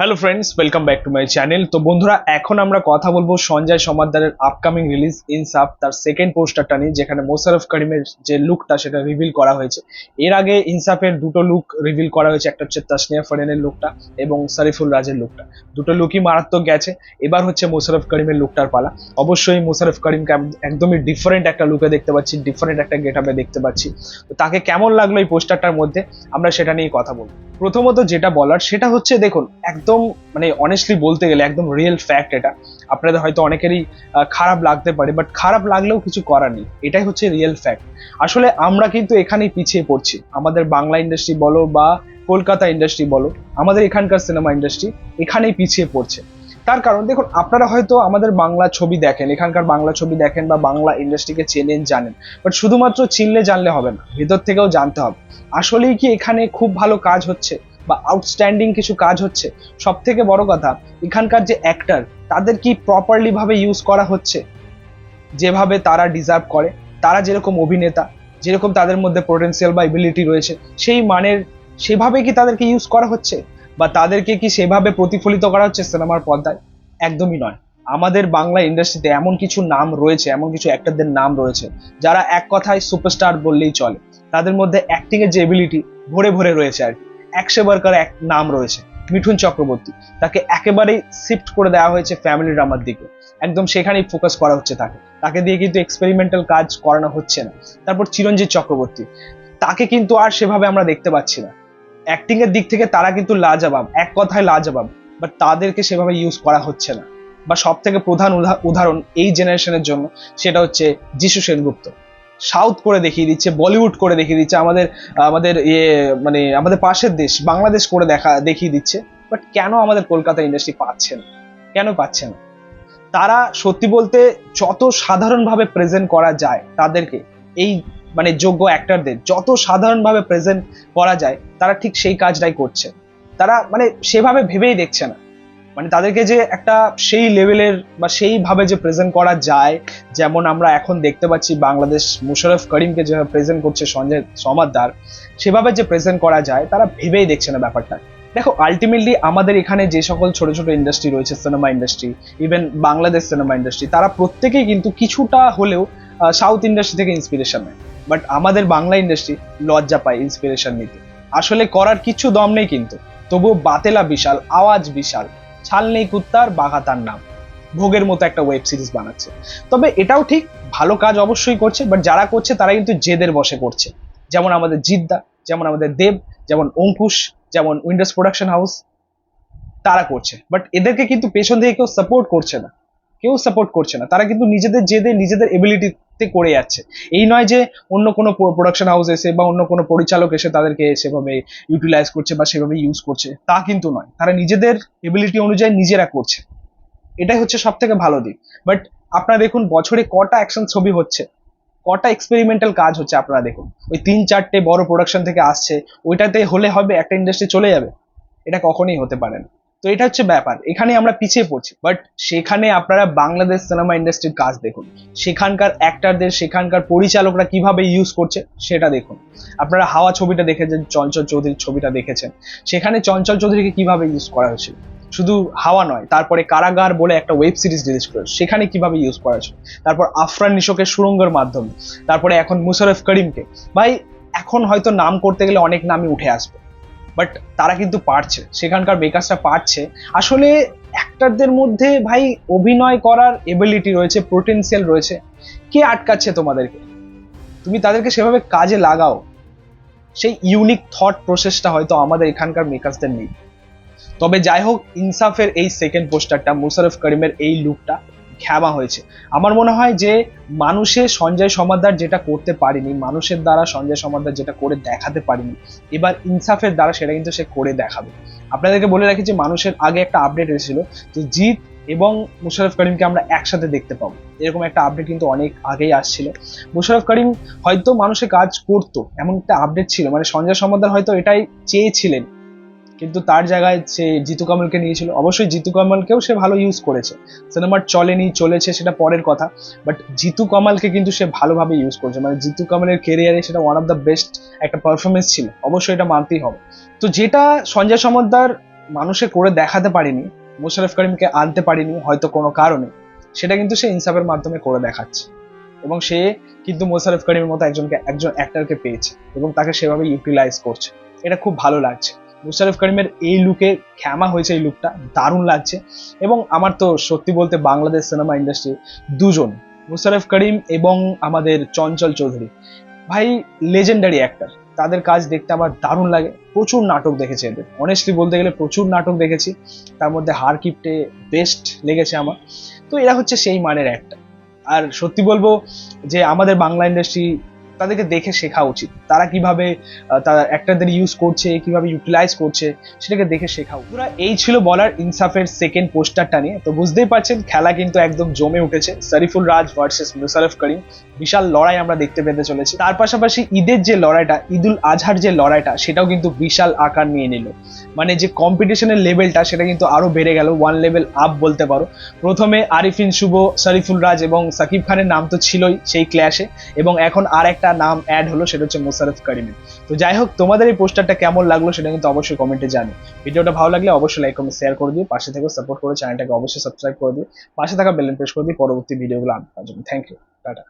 Hello friends welcome back to my channel তো বন্ধুরা, এখন আমরা কথা বলব সঞ্জয় সমাদ্দারের আপকামিং রিলিজ ইনসাফ তার সেকেন্ড পোস্টারটা নিয়ে, যেখানে মোশারফ করিমের যে লুকটা সেটা রিভিল করা হয়েছে। এর আগে ইনসাফের দুটো লুক রিভিল করা হয়েছে, একটা হচ্ছে তাসনিয়া ফরেনের লুকটা এবং সারিফুল রাজের লুকটা দুটো লুকই মারাত্মক গেছে। এবার হচ্ছে মোশারফ করিমের লুকটার পালা। অবশ্যই মোশারফ করিমকে একদমই ডিফারেন্ট একটা লুকে দেখতে পাচ্ছি ডিফারেন্ট একটা গেট আপে দেখতে পাচ্ছি। তো তাকে কেমন লাগল এই পোস্টারটার মধ্যে? আমরা সেটা নিয়ে কথা বলব। প্রথমত যেটা বলার, সেটা হচ্ছে দেখুন, একদম মানে অনেস্টলি বলতে গেলে একদম রিয়েল ফ্যাক্ট এটা। আপনাদের হয়তো অনেকেরই খারাপ লাগতে পারে বাট খারাপ লাগলেও কিছু করার নেই। এটাই হচ্ছে রিয়েল ফ্যাক্ট আসলে আমরা কিন্তু এখানেই পিছিয়ে পড়ছি। আমাদের বাংলা ইন্ডাস্ট্রি বলো বা কলকাতা ইন্ডাস্ট্রি বলো, আমাদের এখানকার সিনেমা ইন্ডাস্ট্রি এখানেই পিছিয়ে পড়ছে। তার কারণ, দেখুন, আপনারা হয়তো আমাদের বাংলা ছবি দেখেন, এখানকার বাংলা ছবি দেখেন বা বাংলা ইন্ডাস্ট্রিকে চেনেন, জানেন বাট শুধুমাত্র চিনলে জানলে হবে না, ভেতর থেকেও জানতে হবে। আসলেই কি এখানে খুব ভালো কাজ হচ্ছে? বা আউটস্ট্যান্ডিং কিছু কাজ হচ্ছে সব থেকে বড় কথা, এখানকার যে অ্যাক্টার তাদের কি প্রপারলি ভাবে ইউজ করা হচ্ছে? যেভাবে তারা ডিজার্ভ করে, তারা যেরকম অভিনেতা, যেরকম তাদের মধ্যে পোটেন্সিয়াল বা এবিলিটি রয়েছে, সেই মানের, সেভাবে কি তাদেরকে ইউজ করা হচ্ছে? বা তাদেরকে কি সেভাবে প্রতিফলিত করা হচ্ছে সিনেমার পর্দায়? একদমই নয়। আমাদের বাংলা ইন্ডাস্ট্রিতে এমন কিছু নাম রয়েছে, এমন কিছু অ্যাক্টরদের নাম রয়েছে, যারা এক কথায় সুপারস্টার বললেই চলে। তাদের মধ্যে অ্যাক্টিং এর যে এবিলিটি ভরে ভরে রয়েছে আর কি। একশো বারকার এক নাম রয়েছে, মিঠুন চক্রবর্তী। তাকে একেবারেই শিফট করে দেওয়া হয়েছে ফ্যামিলি ড্রামার দিকে। একদম সেখানেই ফোকাস করা হচ্ছে তাকে। তাকে দিয়ে কিন্তু এক্সপেরিমেন্টাল কাজ করানো হচ্ছে না। তারপর চিরঞ্জিত চক্রবর্তী। তাকে কিন্তু আর সেভাবে আমরা দেখতে পাচ্ছি না। অ্যাক্টিং এর দিক থেকে তারা কিন্তু লাজবাব, এক কথায় লাজবাব বাট তাদেরকে সেভাবে ইউজ করা হচ্ছে না। বা সব থেকে প্রধান উদাহরণ এই জেনারেশনের জন্য, সেটা হচ্ছে যিশু সেনগুপ্ত। সাউথ করে দেখিয়ে দিচ্ছে, বলিউড করে দেখিয়ে দিচ্ছে, আমাদের আমাদের ইয়ে মানে আমাদের পাশের দেশ, বাংলাদেশ করে দেখা, দেখিয়ে দিচ্ছে। বাট কেন আমাদের কলকাতা ইন্ডাস্ট্রি পাচ্ছে না? কেন পাচ্ছে না? তারা সত্যি বলতে যত সাধারণভাবে প্রেজেন্ট করা যায় তাদেরকে, এই মানে যোগ্য অ্যাক্টারদের যত সাধারণভাবে প্রেজেন্ট করা যায়, তারা ঠিক সেই কাজটাই করছে। তারা মানে সেভাবে ভেবেই দেখছে না। মানে তাদেরকে যে একটা সেই লেভেলের বা সেইভাবে যে প্রেজেন্ট করা যায়, যেমন আমরা এখন দেখতে পাচ্ছি বাংলাদেশ মুশারফ করিমকে যেভাবে প্রেজেন্ট করছে সঞ্জয় সমাদ্দার, সেভাবে যে প্রেজেন্ট করা যায়, তারা ভেবেই দেখছে না ব্যাপারটা। দেখো আলটিমেটলি আমাদের এখানে যে সকল ছোট ছোট ইন্ডাস্ট্রি রয়েছে cinema industry even Bangladesh cinema industry তারা প্রত্যেকেই কিন্তু কিছুটা হলেও সাউথ ইন্ডাস্ট্রি থেকে ইন্সপিরেশন নেয়। বাট আমাদের বাংলা ইন্ডাস্ট্রি লজ্জা পায় ইন্সপিরেশন নিতে। আসলে করার কিছু দম নেই কিন্তু। তবুও বাতেলা বিশাল, আওয়াজ বিশাল। ছাল নেই কুত্তার, বাঘা তার নাম। ভোগের মতো একটা ওয়েব সিরিজ বানাচ্ছে। তবে এটাও ঠিক, ভালো কাজ অবশ্যই করছে বাট যারা করছে তারা কিন্তু জেদের বসে করছে। যেমন আমাদের জিদ্দা, যেমন আমাদের দেব, যেমন অঙ্কুশ, যেমন উইন্ডোজ প্রোডাকশন হাউস, তারা করছে। বাট এদেরকে কিন্তু পেছন থেকে কেউ সাপোর্ট করছে না। কেউ সাপোর্ট করছে না। তারা কিন্তু নিজেদের জেদে নিজেদের এবিলিটিতে করে যাচ্ছে। এই নয় যে অন্য কোনো প্রোডাকশন হাউস এসে বা অন্য কোনো পরিচালক এসে তাদেরকে সেভাবে ইউটিলাইজ করছে বা সেভাবে ইউজ করছে, তা কিন্তু নয়। তারা নিজেদের এবিলিটি অনুযায়ী নিজেরা করছে। এটাই হচ্ছে সব থেকে ভালো দিক। বাট আপনারা দেখুন, বছরে কটা অ্যাকশন ছবি হচ্ছে। কটা এক্সপেরিমেন্টাল কাজ হচ্ছে আপনারা দেখুন। ওই তিন চারটে বড় প্রোডাকশন থেকে আসছে। ওইটাতে হলে হবে একটা ইন্ডাস্ট্রি চলে যাবে। এটা কখনোই হতে পারে না। তো এটা হচ্ছে ব্যাপার। এখানে আমরা পিছিয়ে পড়ছি। বাট সেখানে আপনারা বাংলাদেশ সিনেমা ইন্ডাস্ট্রির কাজ দেখুন। সেখানকার অ্যাক্টারদের সেখানকার পরিচালকরা কীভাবে ইউজ করছে, সেটা দেখুন। আপনারা হাওয়া ছবিটা দেখেছেন, চঞ্চল চৌধুরীর ছবিটা দেখেছেন। সেখানে চঞ্চল চৌধুরীকে কীভাবে ইউজ করা হয়েছিল? শুধু হাওয়া নয়, তারপরে কারাগার বলে একটা ওয়েব সিরিজ রিলিজ করে সেখানে কীভাবে ইউজ করা হয়েছে তারপর আফরান নিশোকের সুরঙ্গের মাধ্যমে। তারপরে এখন মুশারফ করিমকে। ভাই, এখন হয়তো নাম করতে গেলে অনেক নামই উঠে আসবে। বাট তারা কিন্তু পারছে, সেখানকার মেকার্সরা পারছে। আসলে অ্যাক্টারদের মধ্যে ভাই অভিনয় করার এবিলিটি রয়েছে পোটেন্সিয়াল রয়েছে। কে আটকাচ্ছে তোমাদেরকে? তুমি তাদেরকে সেভাবে কাজে লাগাও। সেই ইউনিক থট প্রসেসটা হয়তো আমাদের এখানকার মেকার্সদের নেই। তবে যাই হোক, ইনসাফের এই সেকেন্ড পোস্টারটা মুশারফ করিমের এই লুকটা ঘ্যামা হয়েছে। আমার মনে হয় যে মানুষের সঞ্জয় সমাদার যেটা করতে পারেনি, মানুষের দ্বারা সঞ্জয় সমাদ্দার যেটা করে দেখাতে পারেনি, এবার ইনসাফের দ্বারা সেটা কিন্তু সে করে দেখাবে। আপনাদেরকে বলে রাখি যে মানুষের আগে একটা আপডেট এসেছিল যে জিৎ এবং মুশারফ করিমকে আমরা একসাথে দেখতে পাবো। এরকম একটা আপডেট কিন্তু অনেক আগেই আসছিল। মুশারফ করিম হয়তো মানুষের কাজ করতো, এমন একটা আপডেট ছিল। মানে সঞ্জয় সমাদ্দার হয়তো এটাই চেয়েছিলেন কিন্তু তার জায়গায় সে জিতু কামালকে নিয়েছিল। অবশ্যই জিতু কামালকেও সে ভালো ইউজ করেছে। সিনেমার চলেনি, চলেছে সেটা পরের কথা। বাট জিতু কামালকে কিন্তু সে ভালোভাবে ইউজ করেছে। মানে জিতু কামালের কেরিয়ারে সেটা ওয়ান অফ দ্য বেস্ট একটা পারফরমেন্স ছিল। অবশ্যই এটা মানতেই হবে। তো যেটা সঞ্জয় সমদ্দার মানুষে করে দেখাতে পারিনি মোশারফ করিমকে আনতে পারিনি, হয়তো কোনো কারণে, সেটা কিন্তু সে ইনসাফের মাধ্যমে করে দেখাচ্ছে। এবং সে কিন্তু মোশারফ করিমের মতো একজনকে, একজন অ্যাক্টরকে পেয়েছে এবং তাকে সেভাবে ইউটিলাইজ করছে। এটা খুব ভালো লাগছে। মুশারফ করিমের এই লুকে খ্যামা হয়েছে এই লুকটা দারুণ লাগছে। এবং আমার তো সত্যি বলতে বাংলাদেশ সিনেমা ইন্ডাস্ট্রি দুজন, মুশারফ করিম এবং আমাদের চঞ্চল চৌধুরী। ভাই লেজেন্ডারি অ্যাক্টার তাদের কাজ দেখতে আমার দারুণ লাগে, প্রচুর নাটক দেখেছি এদের। অনেস্টলি বলতে গেলে প্রচুর নাটক দেখেছি, তার মধ্যে হার কিপটে বেস্ট লেগেছে আমার। তো এরা হচ্ছে সেই মানের একটা আর সত্যি বলব যে আমাদের বাংলা ইন্ডাস্ট্রি তাদেরকে দেখে শেখা উচিত। তারা কীভাবে তারা অ্যাক্টারদের ইউজ করছে, কীভাবে ইউটিলাইজ করছে, সেটাকে দেখে শেখা উচিত। এই ছিল বলার ইনসাফের সেকেন্ড পোস্টারটা নিয়ে। তো বুঝতেই পারছেন, খেলা কিন্তু একদম জমে উঠেছে। শরীফুল রাজ ভার্সেস মুশারফ করিম। বিশাল লড়াই আমরা দেখতে পেতে চলেছি। তার পাশাপাশি ঈদের যে লড়াইটা, ঈদুল আজহার যে লড়াইটা, সেটাও কিন্তু বিশাল আকার নিয়ে নিল। মানে যে কম্পিটিশনের লেভেলটা সেটা কিন্তু আরও বেড়ে গেল। ওয়ান লেভেল আপ বলতে পারো। প্রথমে আরিফিন শুভ, শরীফুল রাজ এবং সাকিব খানের নাম তো ছিলই সেই ক্ল্যাশে এবং এখন আর একটা নাম অ্যাড হলো, সেটা হচ্ছে মোশারফ করিমের তো যাই হোক, তোমাদের এই পোস্টারটা কেমন লাগল সেটা কিন্তু অবশ্যই কমেন্টে জানি ভিডিওটা ভালো লাগলে অবশ্যই লাইক কমেন্ট শেয়ার করে দিও। পাশে থেকে সাপোর্ট করে চ্যানেলটাকে অবশ্যই সাবস্ক্রাইব করে দিও। পাশে থাকা বেলেন প্রেস করে দিই পরবর্তী ভিডিওগুলো আনার জন্য থ্যাংক ইউ টাটা